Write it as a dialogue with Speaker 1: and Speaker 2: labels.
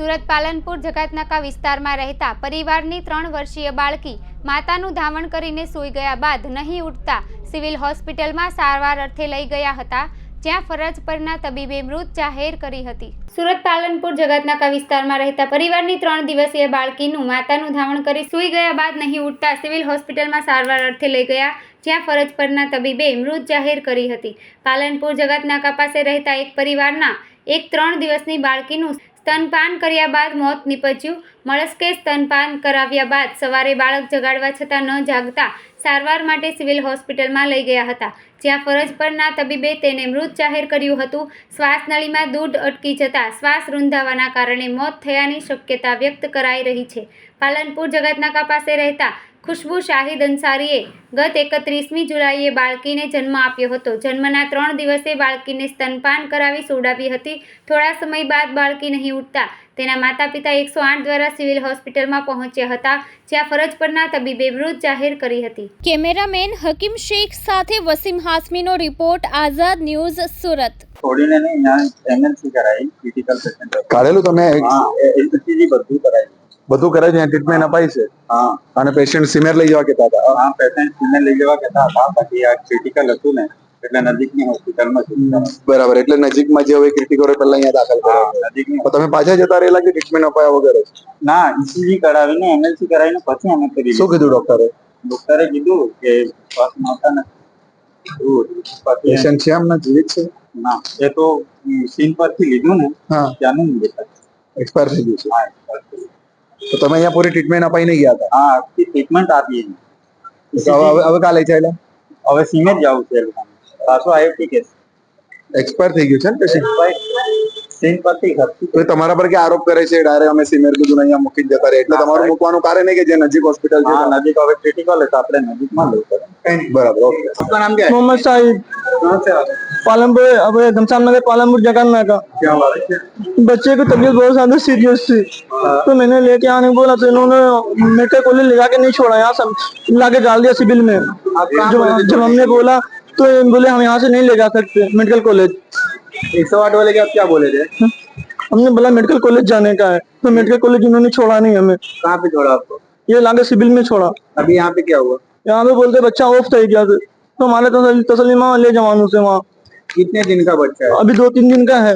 Speaker 1: સુરત પાલનપુર જકાતનાકા વિસ્તારમાં રહેતા પરિવારની ત્રણ વર્ષીય બાળકી માતાનું ધાવણ કરીને સૂઈ ગયા બાદ નહીં ઉઠતા સિવિલ હોસ્પિટલમાં સારવાર અર્થે લઈ ગયા હતા, જ્યાં ફરજ પરના તબીબે મૃત જાહેર કરી હતી. સુરત પાલનપુર જગતનાકા વિસ્તારમાં રહેતા પરિવારની ત્રણ દિવસીય બાળકીનું માતાનું ધાવણ કરી સૂઈ ગયા બાદ નહીં ઉઠતા સિવિલ હોસ્પિટલમાં સારવાર અર્થે લઈ ગયા, જ્યાં ફરજ પરના તબીબે મૃત જાહેર કરી હતી. પાલનપુર જગતનાકા પાસે રહેતા એક પરિવારના એક ત્રણ દિવસની બાળકીનું સ્તનપાન કર્યા બાદ મોત નીપજ્યું. મળસ્કે સ્તનપાન કરાવ્યા બાદ સવારે બાળક જગાડવા છતાં ન જાગતા સારવાર માટે સિવિલ હોસ્પિટલમાં લઈ ગયા હતા. જ્યાં ફરજ પરના તબીબે તેને મૃત જાહેર કર્યું હતું. શ્વાસનળીમાં દૂધ અટકી જતા શ્વાસ રૂંધાવાના કારણે મોત થયાની શક્યતા વ્યક્ત કરાઈ રહી છે. પાલનપુર જગતનાકા પાસે રહેતા ખુશ્બુ શાહિદ અંસારીએ ગત એકત્રીસમી જુલાઈએ બાળકીને જન્મ આપ્યો હતો. જન્મના ત્રણ દિવસે બાળકીને સ્તનપાન કરાવી સોડાવી હતી. થોડા સમય બાદ બાળકી નહીં ઉઠતા. તેના માતા પિતા એકસો આઠ દ્વારા સિવિલ હોસ્પિટલમાં પહોંચ્યા હતા જ્યાં ફરજ પરના તબીબે મૃત જાહેર કરી હતી.
Speaker 2: કેમેરામેન હકીમ શેખ સાથે વસીમ હાસમીનો રિપોર્ટ આઝાદ ન્યૂઝ સુરત.
Speaker 3: છોડીને નહીં એમએનસી કરાવી ક્રિટિકલ પેશન્ટ
Speaker 4: કરેલું તમે
Speaker 3: બધું કરાવી
Speaker 4: બધું કરે છે ટ્રીટમેન્ટ અપાય છે.
Speaker 3: હા.
Speaker 4: અને પેશન્ટ સિમેર લઈ જવા કહેતા હતા.
Speaker 3: હા પેશન્ટ સિમેર લઈ જવા કહેતા હતા. બાકી આ ક્રિટિકલ હતું ને એટલે નજીકની હોસ્પિટલમાં
Speaker 4: બરાબર એટલે નજીકમાં જે હવે ક્રિટિકલ હોય પહેલા અહીંયા દાખલ કરો
Speaker 3: નજીકની
Speaker 4: તમે પાછા જતા રહેલા કે ટ્રીટમેન્ટ અપાયા વગર?
Speaker 3: ના ઈસીજી કરાવીને એમએલસી કરાવીને પછી અમે કરી
Speaker 4: શું કીધું ડોક્ટરે
Speaker 3: ડોક્ટરે કીધું કે શ્વાસ માતા ને એવું હતું. પછી
Speaker 4: પેશન્ટ છે એમના જીવિત છે?
Speaker 3: ના એ તો સીન પરથી લીધું ને
Speaker 4: હા.
Speaker 3: ત્યાંનું
Speaker 4: એક્સપાયર થઈ ગયું છે.
Speaker 3: હા થયું.
Speaker 4: તો તમે અહીંયા પૂરી ટ્રીટમેન્ટ અપાઈને ગયા હતા?
Speaker 3: હા આખી ટ્રીટમેન્ટ આપી
Speaker 4: તો હવે હવે કાલે છે એટલે?
Speaker 3: હવે સીમે જ જવું છે પાછો આવ્યો ઠીક છે.
Speaker 4: એક્સપાયર થઈ ગયું છે ને પેશન્ટ
Speaker 3: સીન પરથી
Speaker 4: તો તમારા પર કે આરોપ કરે છે? ડાયરેક્ટ અમે સીમેર બધું અહીંયા મૂકી જતા રહે એટલે તમારું મૂકવાનું કારણ કે જે નજીક હોસ્પિટલ છે
Speaker 3: નજીક હવે ક્રિટિકલ તો આપણે નજીકમાં લેવું પડે.
Speaker 4: બરાબર ઓકે.
Speaker 3: મોહમ્મદ સાહિદ
Speaker 5: पालमपुर अब घमसान नगर पालमपुर जगन्ना का।
Speaker 3: क्या हुआ है?
Speaker 5: बच्चे की तबीयत बहुत ज़्यादा सीरियस थी। तो मैंने लेके आने को बोला तो इन्होंने मेडिकल कॉलेज ले जाके नहीं छोड़ा यहाँ सब लाके डाल दिया सिविल में। जब जब हमने बोला तो बोले हम यहाँ से नहीं ले जा सकते मेडिकल कॉलेज
Speaker 4: एक सौ आठ वाले के आप क्या बोले थे?
Speaker 5: हमने बोला मेडिकल कॉलेज जाने का है। तो मेडिकल कॉलेज उन्होंने छोड़ा नहीं हमें।
Speaker 4: कहाँ पे छोड़ा आपको?
Speaker 5: ये लाके सिविल में छोड़ा।
Speaker 4: अभी यहाँ पे क्या हुआ?
Speaker 5: यहाँ पे बोलते बच्चा ऑफ़ था तो हमारे तसली तसलीमा ले जवानों से वहाँ।
Speaker 4: कितने दिन का बच्चा है
Speaker 5: अभी दो तीन दिन का है